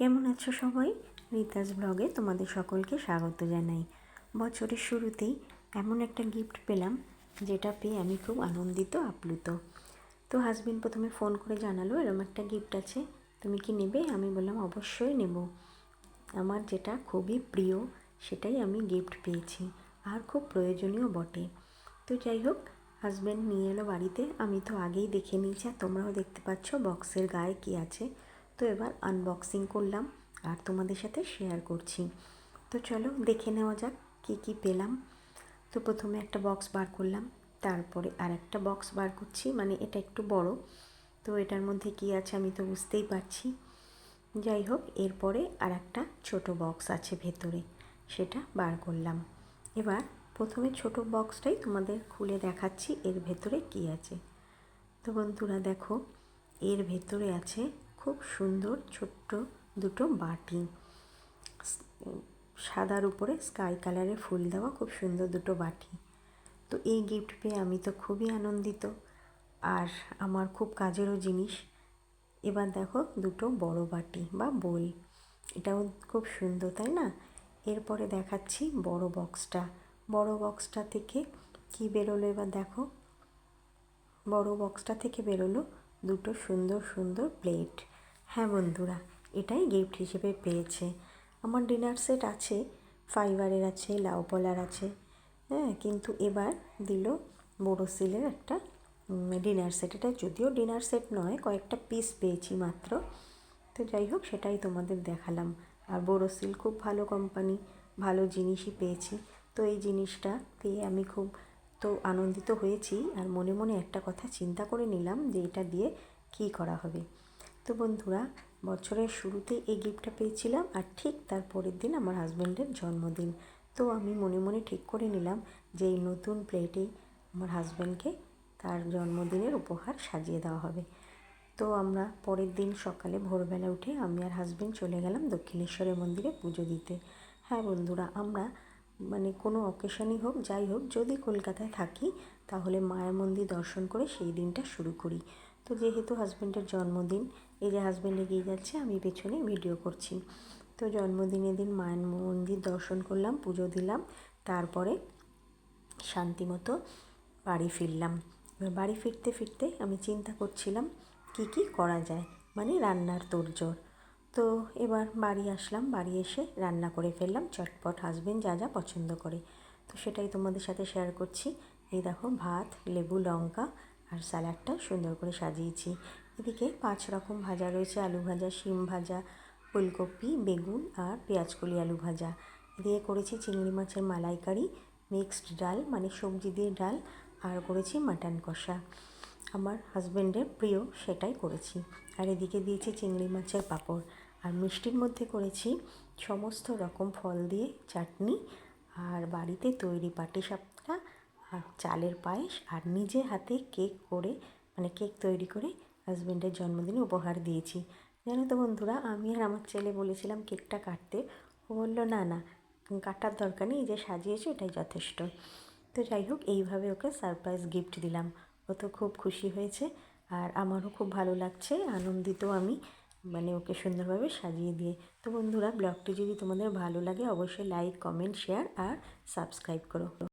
কেমন আছো সবাই? রিতাস ব্লগে তোমাদের সকলকে স্বাগত জানাই। বছরের শুরুতেই এমন একটা গিফট পেলাম, যেটা পেয়ে আমি খুব আনন্দিত, আপ্লুত। তো হাজবেন্ড প্রথমে ফোন করে জানালো এরকম একটা গিফট আছে, তুমি কি নেবে? আমি বললাম, অবশ্যই নেব। আমার যেটা খুবই প্রিয়, সেটাই আমি গিফট পেয়েছি। আর খুব প্রয়োজনীয় বটে। তো যাই হোক হাজব্যান্ড নিয়ে এলো বাড়িতে। আমি তো আগেই দেখে নিয়েছি, আর তোমরাও দেখতে পাচ্ছ বক্সের গায়ে কী আছে। তো এবার আনবক্সিং করলাম আর তোমাদের সাথে শেয়ার করছি। তো চলো দেখে নেওয়া যাক কী কী পেলাম। তো প্রথমে একটা বক্স বার করলাম, তারপরে আর একটা বক্স বার করছি মানে এটা একটু বড়। তো এটার মধ্যে কি আছে আমি তো বুঝতেই পারছি। যাই হোক, এরপরে আর একটা ছোটো বক্স আছে ভেতরে, সেটা বার করলাম। এবার প্রথমে ছোট বক্সটাই তোমাদের খুলে দেখাচ্ছি, এর ভেতরে কি আছে। তো বন্ধুরা দেখো, এর ভেতরে আছে খুব সুন্দর ছোট্ট দুটো বাটি। সাদার উপরে স্কাই কালারের ফুল দেওয়া খুব সুন্দর দুটো বাটি। তো এই গিফট পেয়ে আমি তো খুবই আনন্দিত। আর আমার খুব কাজেরও জিনিস। এবার দেখো দুটো বড় বাটি বা বোল এটাও খুব সুন্দর, তাই না? এরপরে দেখাচ্ছি বড় বক্সটা বড় বক্সটা থেকে কি বেরোলো এবার দেখো? বড় বক্সটা থেকে বেরোলো দুটো সুন্দর সুন্দর প্লেট হ্যাঁ বন্ধুরা, এটাই গিফট হিসেবে পেয়েছে। আমার ডিনার সেট আছে ফাইবারের আছে, লাউ পলার আছে হ্যাঁ কিন্তু এবার দিল সিলের একটা ডিনার সেট এটা যদিও ডিনার সেট নয়, কয়েকটা পিস পেয়েছি মাত্র। তো যাই হোক, সেটাই তোমাদের দেখালাম। আর বোরোসিল খুব ভালো কোম্পানি ভালো জিনিসই পেয়েছি। তো এই জিনিসটা পেয়ে আমি খুব তো আনন্দিত হয়েছি। আর মনে মনে একটা কথা চিন্তা করে নিলাম যে এটা দিয়ে কী করা হবে। তো বন্ধুরা, বছরের শুরুতে এই গিফটটা পেয়েছিলাম আর ঠিক তার পরের দিন আমার হাজব্যান্ডের জন্মদিন। তো আমি মনে মনে ঠিক করে নিলাম যে এই নতুন প্লেটেই আমার হাজব্যান্ডকে তার জন্মদিনের উপহার সাজিয়ে দেওয়া হবে। তো আমরা পরের দিন সকালে ভোরবেলা উঠে আমি আর হাজব্যান্ড চলে গেলাম দক্ষিণেশ্বরের মন্দিরে পুজো দিতে। হ্যাঁ বন্ধুরা, আমরা মানে কোনো অকেশনই হোক, যাই হোক, যদি কলকাতায় থাকি, তাহলে মায়ের মন্দির দর্শন করে সেই দিনটা শুরু করি। তো যেহেতু হাজব্যান্ডের জন্মদিন, এই যে হাজব্যান্ড এগিয়ে যাচ্ছে, আমি পেছনে ভিডিও করছি। তো জন্মদিনের দিন মায়ের মন্দির দর্শন করলাম, পুজো দিলাম, তারপরে শান্তিমতো বাড়ি ফিরলাম। এবার বাড়ি ফিরতে ফিরতে আমি চিন্তা করছিলাম, কি কি করা যায়? মানে রান্নার তোড়জোড়। তো এবার বাড়ি আসলাম, বাড়ি এসে রান্না করে ফেললাম, চটপট হাজবেন্ড যা যা পছন্দ করে। তো সেটাই তোমাদের সাথে শেয়ার করছি। এই দেখো ভাত, লেবু, লঙ্কা আর স্যালাডটা সুন্দর করে সাজিয়েছি। এদিকে পাঁচ রকম ভাজা রয়েছে, আলু ভাজা, শিম ভাজা, ফুলকপি, বেগুন আর পেঁয়াজকলি আলু ভাজা। দিয়ে করেছি চিংড়ি মাছের মালাইকারি, মিক্সড ডাল মানে সবজি দিয়ে ডাল, আর করেছি মাটন কষা। আমার হাজব্যান্ডের প্রিয় সেটাই করেছি। আর এদিকে দিয়েছি চিংড়ি মাছের পাঁপড়। আর মিষ্টির মধ্যে করেছি সমস্ত রকম ফল দিয়ে চাটনি। আর বাড়িতে তৈরি পাটিসাপটা আর চালের পায়েস আর নিজে হাতে কেক করে মানে কেক তৈরি করে হাজব্যান্ডের জন্মদিনে উপহার দিয়েছি। জানো তো বন্ধুরা, আমি আর আমার ছেলে বলেছিলাম কেকটা কাটতে। ও বলল, না না, কাটার দরকার নেই যে সাজিয়েছো এটাই যথেষ্ট। তো যাই হোক, এইভাবে ওকে সারপ্রাইজ গিফট দিলাম। ও তো খুব খুশি হয়েছে আর আমারও খুব ভালো লাগছে, আনন্দিত আমি মানে ওকে সুন্দরভাবে সাজিয়ে দিয়ে। তো বন্ধুরা, ব্লগটি যদি তোমাদের ভালো লাগে, অবশ্যই লাইক কমেন্ট শেয়ার আর সাবস্ক্রাইব করো।